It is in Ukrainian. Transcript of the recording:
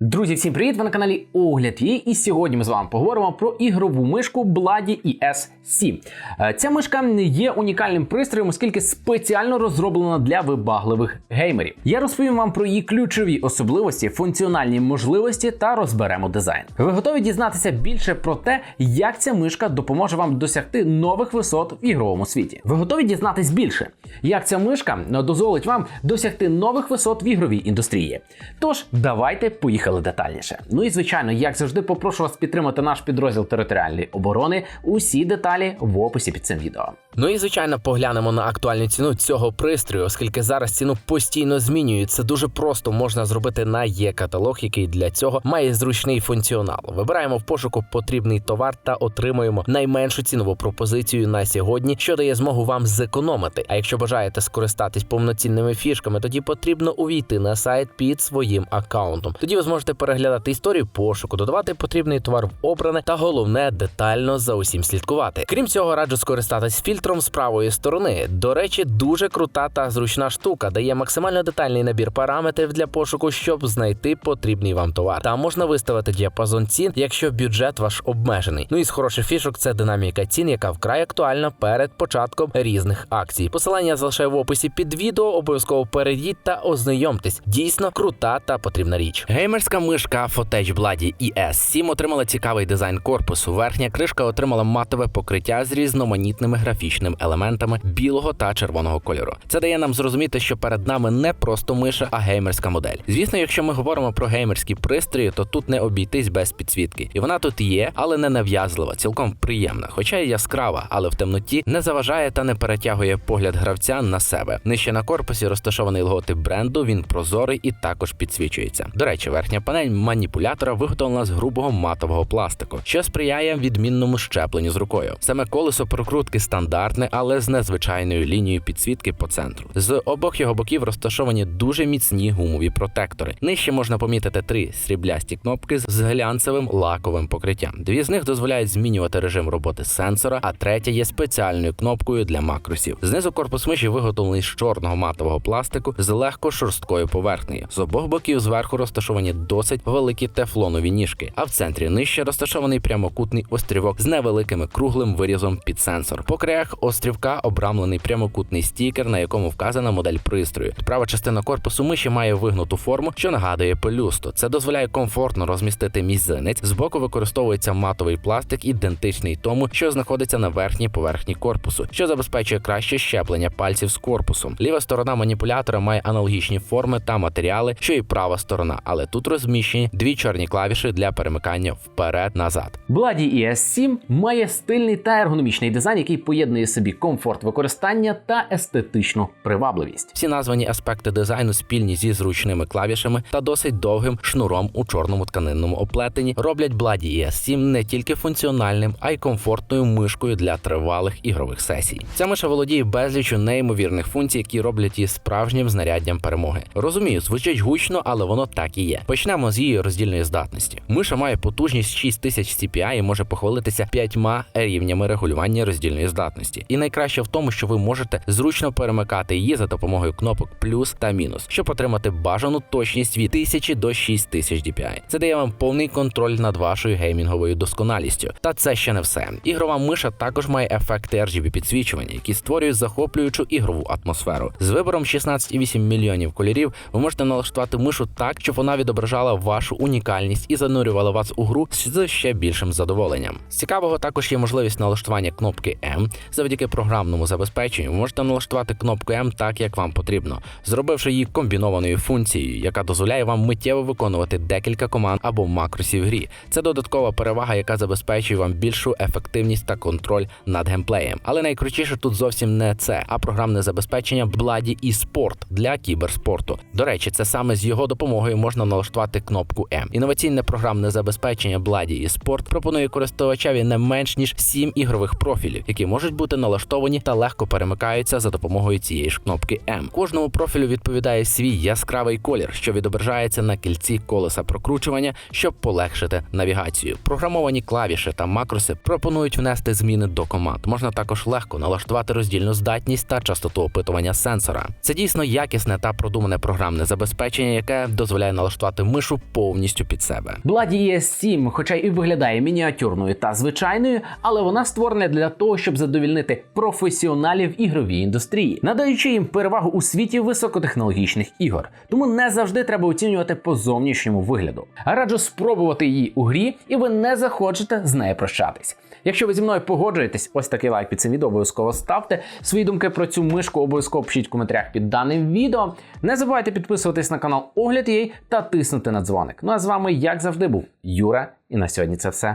Друзі, всім привіт! Ви на каналі Огляд Її, і сьогодні ми з вами поговоримо про ігрову мишку Bloody ES7. Е, Ця мишка є унікальним пристроєм, оскільки спеціально розроблена для вибагливих геймерів. Я розповім вам про її ключові особливості, функціональні можливості та розберемо дизайн. Ви готові дізнатися більше про те, як ця мишка допоможе вам досягти нових висот в ігровому світі. Ви готові дізнатись більше, як ця мишка дозволить вам досягти нових висот в ігровій індустрії. Тож, давайте поїхали детальніше. Ну і звичайно, як завжди, попрошу вас підтримати наш підрозділ територіальної оборони. Усі деталі в описі під цим відео. Ну і звичайно поглянемо на актуальну ціну цього пристрою, оскільки зараз ціну постійно змінюють. Це дуже просто можна зробити на є-каталог, який для цього має зручний функціонал. Вибираємо в пошуку потрібний товар та отримуємо найменшу цінову пропозицію на сьогодні, що дає змогу вам зекономити. А якщо бажаєте скористатись повноцінними фішками, тоді потрібно увійти на сайт під своїм аккаунтом. Тоді ви зможете переглядати історію пошуку, додавати потрібний товар в обране та головне детально за усім слідкувати. Крім цього, раджу скористатись фільтром з правої сторони. До речі, дуже крута та зручна штука, дає максимально детальний набір параметрів для пошуку, щоб знайти потрібний вам товар. Там можна виставити діапазон цін, якщо бюджет ваш обмежений. Ну і з хороших фішок це динаміка цін, яка вкрай актуальна перед початком різних акцій. Посилання я залишаю в описі під відео. Обов'язково перейдіть та ознайомтесь. Дійсно крута та потрібна річ. Геймерська мишка Fotech Bloody ES7 отримала цікавий дизайн корпусу. Верхня кришка отримала матове покриття з різноманітними графічними елементами білого та червоного кольору. Це дає нам зрозуміти, що перед нами не просто миша, а геймерська модель. Звісно, якщо ми говоримо про геймерські пристрої, то тут не обійтись без підсвітки. І вона тут є, але не нав'язлива, цілком приємна, хоча й яскрава, але в темноті не заважає та не перетягує погляд гравця на себе. Нижче на корпусі розташований логотип бренду. Він прозорий і також підсвічується. До речі, верхня панель маніпулятора виготовлена з грубого матового пластику, що сприяє відмінному щепленню з рукою. Саме колесо прокрутки стандартне, але з незвичайною лінією підсвітки по центру. З обох його боків розташовані дуже міцні гумові протектори. Нижче можна помітити три сріблясті кнопки з глянцевим лаковим покриттям. Дві з них дозволяють змінювати режим роботи сенсора, а третя є спеціальною кнопкою для макросів. Знизу корпус миші виготовлений з чорного матового пластику з легко шорсткою поверхнею. З обох боків зверху розташовані досить великі тефлонові ніжки, а в центрі нижче розташований прямокутний острівок з невеликими круглим вирізом під сенсор. По краях острівка обрамлений прямокутний стікер, на якому вказана модель пристрою. Права частина корпусу миші має вигнуту форму, що нагадує пелюсту. Це дозволяє комфортно розмістити мізинець. Збоку використовується матовий пластик, ідентичний тому, що знаходиться на верхній поверхні корпусу, що забезпечує краще щеплення пальців з корпусом. Ліва сторона маніпулятора має аналогічні форми та матеріали, що і права сторона, але тут розміщені дві чорні клавіші для перемикання вперед-назад. Bloody ES7 має стильний та ергономічний дизайн, який поєднує собі комфорт використання та естетичну привабливість. Всі названі аспекти дизайну спільні зі зручними клавішами та досить довгим шнуром у чорному тканинному оплетенні роблять Bloody ES7 не тільки функціональним, а й комфортною мишкою для тривалих ігрових сесій. Ця миша володіє безлічю неймовірних функцій, які роблять її справжнім знаряддям перемоги. Розумію, звучить гучно, але воно так і є. Почнемо з її роздільної здатності. Миша має потужність 6000 CPI і може похвалитися п'ятьма рівнями регулювання роздільної здатності. І найкраще в тому, що ви можете зручно перемикати її за допомогою кнопок плюс та мінус, щоб отримати бажану точність від 1000 до 6000 DPI. Це дає вам повний контроль над вашою геймінговою досконалістю. Та це ще не все. Ігрова миша також має ефекти RGB підсвічування, які створюють захоплюючу ігрову атмосферу. З вибором 16,8 мільйонів кольорів ви можете налаштувати мишу так, щоб вона відображала вашу унікальність і занурювала вас у гру з ще більшим задоволенням. З цікавого також є можливість налаштування кнопки М. Завдяки програмному забезпеченню ви можете налаштувати кнопку М так, як вам потрібно, зробивши її комбінованою функцією, яка дозволяє вам миттєво виконувати декілька команд або макросів в грі. Це додаткова перевага, яка забезпечує вам більшу ефективність та контроль над геймплеєм. Але найкрутіше тут зовсім не це, а програмне забезпечення Bloody eSport для кіберспорту. До речі, це саме з його допомогою можна налаштувати кнопку М. Інноваційне програмне забезпечення Bloody eSport пропонує користувачеві не менш ніж 7 ігрових профілів, які можуть бути налаштовані та легко перемикаються за допомогою цієї ж кнопки М. Кожному профілю відповідає свій яскравий колір, що відображається на кільці колеса прокручування, щоб полегшити навігацію. Програмовані клавіші та макроси пропонують внести зміни до команд. Можна також легко налаштувати роздільну здатність та частоту опитування сенсора. Це дійсно якісне та продумане програмне забезпечення, яке дозволяє налаштувати мишу повністю під себе. Бладі ES7, хоча і виглядає мініатюрною та звичайною, але вона створена для того, щоб задовільнити професіоналів ігровій індустрії, надаючи їм перевагу у світі високотехнологічних ігор. Тому не завжди треба оцінювати по зовнішньому вигляду. Раджу спробувати її у грі, і ви не захочете з нею прощатись. Якщо ви зі мною погоджуєтесь, ось такий лайк під цим відео обов'язково ставте. Свої думки про цю мишку обов'язково пишіть в коментарях під даним відео. Не забувайте підписуватись на канал Огляд її та тиснути на дзвоник. Ну а з вами, як завжди, був Юра, і на сьогодні це все.